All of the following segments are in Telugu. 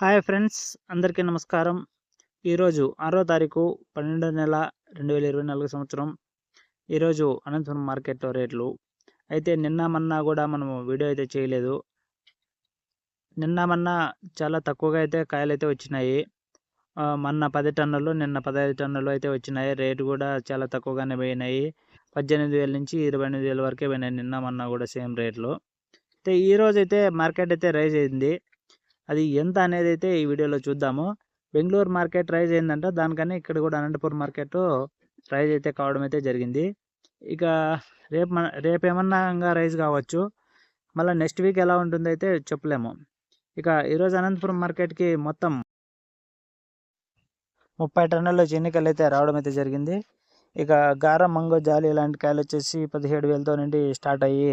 హాయ్ ఫ్రెండ్స్ అందరికీ నమస్కారం. ఈరోజు ఆరో తారీఖు పన్నెండో నెల రెండు వేల ఇరవై నాలుగు సంవత్సరం. ఈరోజు అనంతపురం మార్కెట్లో రేట్లు. అయితే నిన్న మొన్న కూడా మనము వీడియో అయితే చేయలేదు. నిన్న మొన్న చాలా తక్కువగా అయితే కాయలు అయితే వచ్చినాయి. మొన్న పది టన్నులు నిన్న పదహైదు టన్నులు అయితే వచ్చినాయి. రేటు కూడా చాలా తక్కువగానే పోయినాయి. పద్దెనిమిది వేల నుంచి ఇరవై ఎనిమిది వేల వరకే పోయినాయి నిన్న మొన్న కూడా సేమ్ రేట్లు. అయితే ఈరోజు అయితే మార్కెట్ అయితే రైజ్ అయింది. అది ఎంత అనేది అయితే ఈ వీడియోలో చూద్దాము. బెంగళూరు మార్కెట్ రైజ్ అయిందంట. దానికన్నా ఇక్కడ కూడా అనంతపురం మార్కెట్ రైజ్ అయితే కావడం అయితే జరిగింది. ఇక రేపు మన రేపు ఏమన్నా రైజ్ కావచ్చు. మళ్ళీ నెక్స్ట్ వీక్ ఎలా ఉంటుందో అయితే చెప్పలేము. ఇక ఈరోజు అనంతపురం మార్కెట్కి మొత్తం ముప్పై టన్నుల చెన్నికలు అయితే రావడం అయితే జరిగింది. ఇక గారం మంగో జాలి ఇలాంటి కాయలు వచ్చేసి పదిహేడు వేలతో నుండి స్టార్ట్ అయ్యి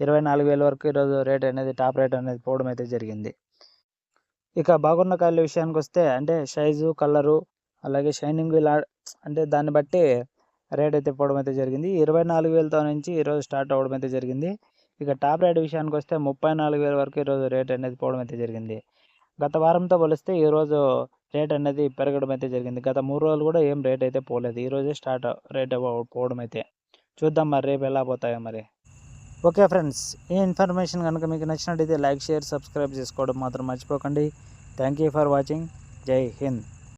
ఇరవై నాలుగు వేల వరకు ఈరోజు రేట్ అనేది టాప్ రేట్ అనేది పోవడం అయితే జరిగింది. ఇక బాగున్న కాయల విషయానికి వస్తే అంటే సైజు కలరు అలాగే షైనింగ్ ఇలా అంటే దాన్ని బట్టి రేట్ అయితే పోవడం అయితే జరిగింది. ఇరవై నాలుగు వేలతో నుంచి ఈరోజు స్టార్ట్ అవ్వడం అయితే జరిగింది. ఇక టాప్ రేట్ విషయానికి వస్తే ముప్పై నాలుగు వేల వరకు ఈరోజు రేట్ అనేది పోవడం అయితే జరిగింది. గత వారంతో పోలిస్తే ఈరోజు రేట్ అనేది పెరగడం అయితే జరిగింది. గత మూడు రోజులు కూడా ఏం రేట్ అయితే పోలేదు. ఈరోజే స్టార్ట్ రేట్ పోవడం అయితే. చూద్దాం మరి రేపు ఎలా పోతాయో మరి. ఓకే ఫ్రెండ్స్ ఈ ఇన్ఫర్మేషన్ కనుక మీకు నచ్చినట్టయితే లైక్ షేర్ సబ్స్క్రైబ్ చేసుకోవడం మాత్రం మర్చిపోకండి. Thank you for watching. Jai Hind.